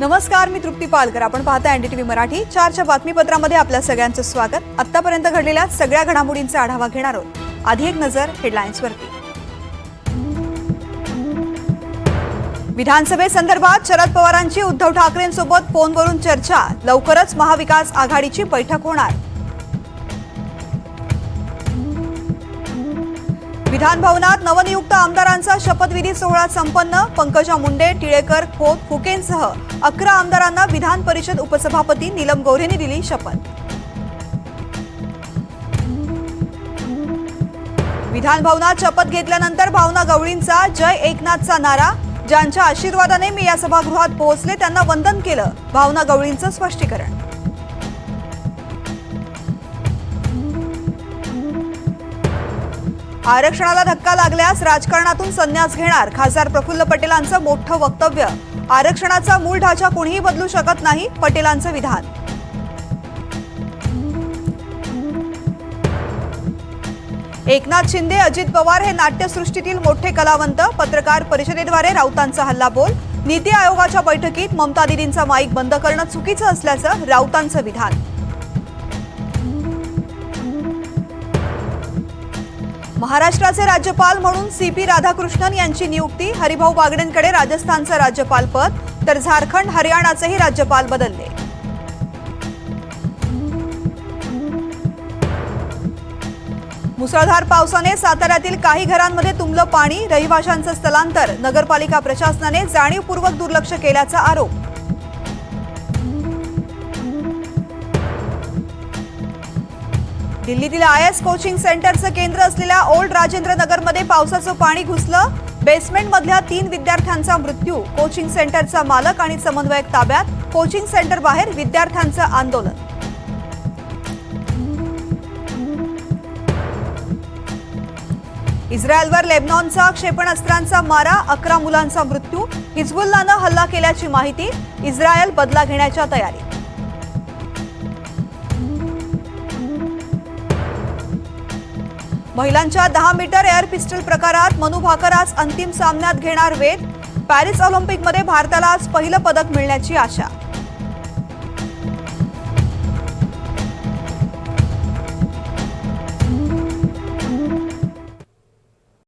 नमस्कार मी तृप्ती पालकर. आपण पाहता एनडीटीव्ही मराठी. चारच्या बातमीपत्रामध्ये आपल्या सगळ्यांचं स्वागत. आतापर्यंत घडलेल्या सगळ्या घडामोडींचा आढावा घेणार आहोत. आधी एक नजर हेडलाईन्सवरती. विधानसभेसंदर्भात शरद पवारांची उद्धव ठाकरेंसोबत फोनवरून चर्चा. लवकरच महाविकास आघाडीची बैठक होणार. विधान भवनात नवनियुक्त आमदारांचा शपथविधी सोहळा संपन्न पंकजा मुंडे टिळेकर खोत फुकेंसह अकरा आमदारांना विधान परिषद उपसभापती नीलम गोऱ्हेने दिली शपथ. विधान भवनात शपथ घेतल्यानंतर भावना गवळींचा जय एकनाथचा नारा. ज्यांच्या आशीर्वादाने मी या सभागृहात पोहोचले त्यांना वंदन केलं. भावना गवळींचं स्पष्टीकरण. आरक्षणाला धक्का लागल्यास राजकारणातून संन्यास घेणार खासदार प्रफुल्ल पटेलांचं मोठं वक्तव्य. आरक्षणाचा मूळ ढाचा कोणीही बदलू शकत नाही पटेलांचं विधान. एकनाथ शिंदे अजित पवार हे नाट्यसृष्टीतील मोठे कलावंत पत्रकार परिषदेद्वारे राऊतांचा हल्लाबोल नीती आयोगाच्या बैठकीत ममता दिदींचा माईक बंद करणं चुकीचं असल्याचं राऊतांचं विधान. महाराष्ट्राचे राज्यपाल म्हणून सी पी राधाकृष्णन यांची नियुक्ती हरिभाऊ बागडेंकडे राजस्थानचं राज्यपाल पद तर झारखंड हरियाणाचेही राज्यपाल बदलले. मुसळधार पावसाने साताऱ्यातील काही घरांमध्ये तुंबलं पाणी रहिवाशांचं स्थलांतर नगरपालिका प्रशासनाने जाणीवपूर्वक दुर्लक्ष केल्याचा आरोप. दिल्लीतील आय एस कोचिंग सेंटरचं केंद्र असलेल्या ओल्ड राजेंद्र नगरमध्ये पावसाचं पाणी घुसलं. बेसमेंटमधल्या तीन विद्यार्थ्यांचा मृत्यू. कोचिंग सेंटरचा मालक आणि समन्वयक ताब्यात. कोचिंग सेंटर बाहेर विद्यार्थ्यांचं आंदोलन. इस्रायलवर लेबनॉनचा क्षेपणास्त्रांचा मारा अकरा मुलांचा मृत्यू. हिजबुल्लानं हल्ला केल्याची माहिती इस्रायल बदला घेण्याच्या तयारीत. महिलांच्या दहा मीटर एअर पिस्टल प्रकारात मनु भाकर आज अंतिम सामन्यात घेणार वेध. पॅरिस ऑलिम्पिकमध्ये भारताला आज पहिलं पदक मिळण्याची आशा.